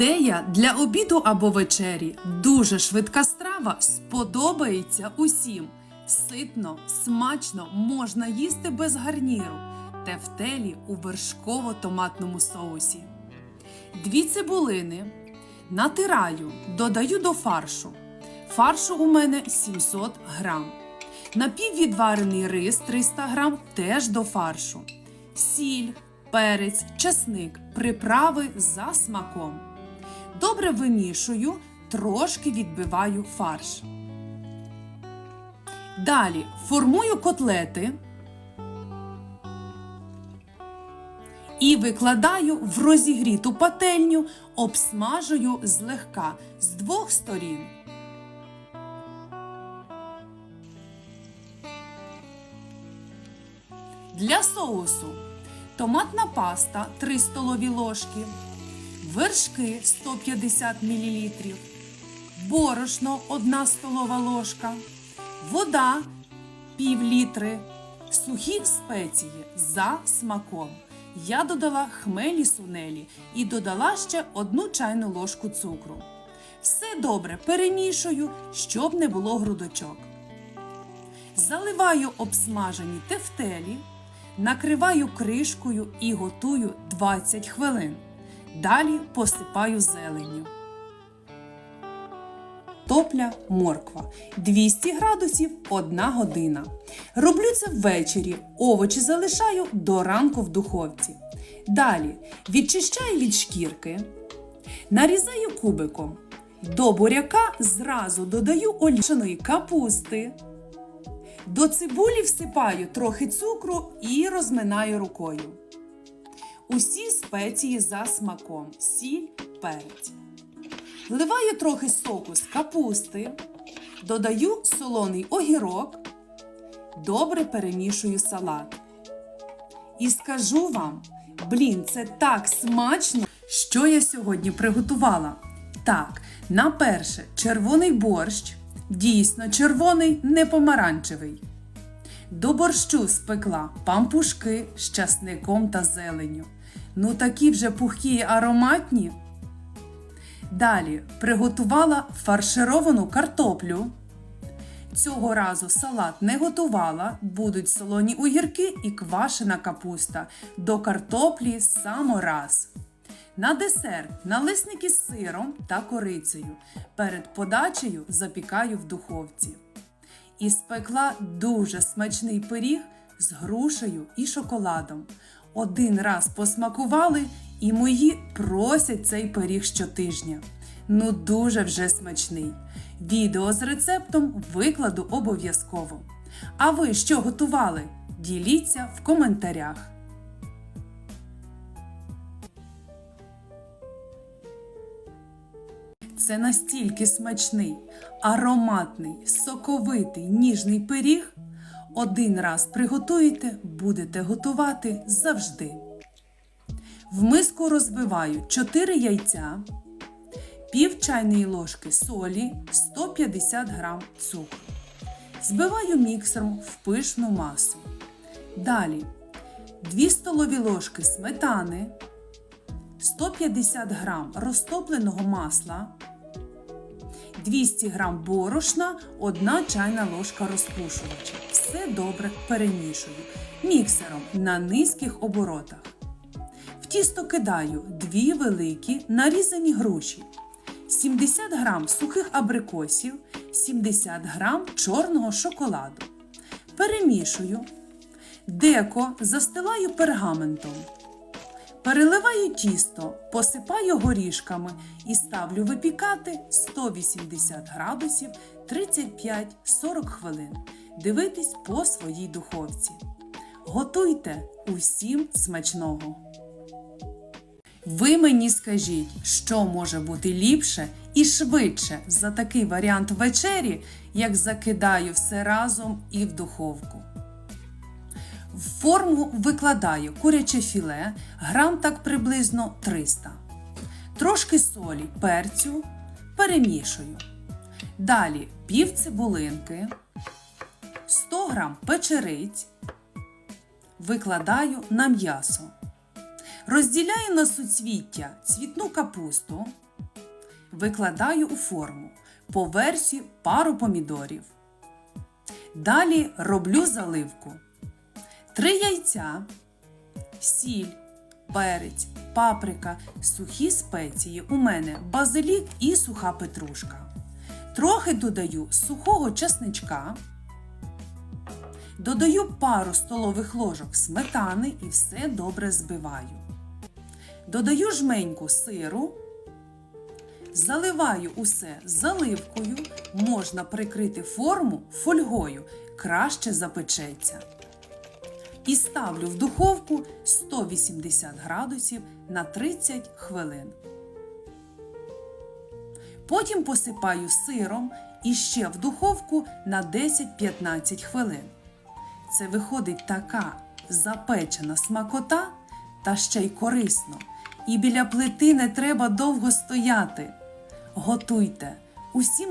Тея для обіду або вечері дуже швидка страва сподобається усім. Ситно, смачно можна їсти без гарніру. Тефтелі у вершково-томатному соусі. Дві цибулини натираю, додаю до фаршу. Фаршу у мене 700 грам. Напіввідварений рис 300 грам теж до фаршу. Сіль, перець, часник, приправи за смаком. Добре вимішую, трошки відбиваю фарш. Далі формую котлети і викладаю в розігріту пательню, обсмажую злегка з двох сторін. Для соусу томатна паста 3 столові ложки, вершки 150 мл, борошно 1 столова ложка, вода пів літри, сухі спеції за смаком. Я додала хмелі сунелі і додала ще одну чайну ложку цукру. Все добре перемішую, щоб не було грудочок. Заливаю обсмажені тефтелі, накриваю кришкою і готую 20 хвилин. Далі посипаю зеленню. Топля морква 200 градусів 1 година. Роблю це ввечері. Овочі залишаю до ранку в духовці. Далі відчищаю від шкірки, нарізаю кубиком. До буряка зразу додаю олішаної капусти. До цибулі всипаю трохи цукру і розминаю рукою. Усі спеції за смаком, сіль, перець. Вливаю трохи соку з капусти, додаю солоний огірок, добре перемішую салат. І скажу вам, блін, це так смачно, що я сьогодні приготувала. Так, на перше, червоний борщ, дійсно червоний, не помаранчевий. До борщу спекла пампушки з часником та зеленню. Ну такі вже пухкі й ароматні. Далі приготувала фаршировану картоплю. Цього разу салат не готувала, будуть солоні огірки і квашена капуста. До картоплі самораз. На десерт налисники з сиром та корицею. Перед подачею запікаю в духовці. І спекла дуже смачний пиріг з грушею і шоколадом. Один раз посмакували, і мої просять цей пиріг щотижня. Ну дуже вже смачний. Відео з рецептом викладу обов'язково. А ви що готували? Діліться в коментарях. Це настільки смачний, ароматний, соковитий, ніжний пиріг. Один раз приготуєте, будете готувати завжди. В миску розбиваю 4 яйця, пів чайної ложки солі, 150 г цукру. Збиваю міксером в пишну масу. Далі 2 столові ложки сметани, 150 г розтопленого масла, 200 г борошна, 1 чайна ложка розпушувача. Все добре перемішую міксером на низьких оборотах. В тісто кидаю 2 великі нарізані груші, 70 г сухих абрикосів, 70 г чорного шоколаду. Перемішую. Деко застилаю пергаментом. Переливаю тісто, посипаю горішками і ставлю випікати 180 градусів 35-40 хвилин. Дивитись по своїй духовці. Готуйте усім смачного! Ви мені скажіть, що може бути ліпше і швидше за такий варіант вечері, як закидаю все разом і в духовку. В форму викладаю куряче філе, грам так приблизно 300. Трошки солі, перцю, перемішую. Далі пів цибулинки, 100 грам печериць, викладаю на м'ясо. Розділяю на суцвіття цвітну капусту, викладаю у форму. По версії пару помідорів. Далі роблю заливку. Три яйця, сіль, перець, паприка, сухі спеції. У мене базилік і суха петрушка. Трохи додаю сухого часничка. Додаю пару столових ложок сметани і все добре збиваю. Додаю жменьку сиру. Заливаю усе заливкою, можна прикрити форму фольгою, краще запечеться. І ставлю в духовку 180 градусів на 30 хвилин. Потім посипаю сиром і ще в духовку на 10-15 хвилин. Це виходить така запечена смакота та ще й корисно. І біля плити не треба довго стояти. Готуйте. Усім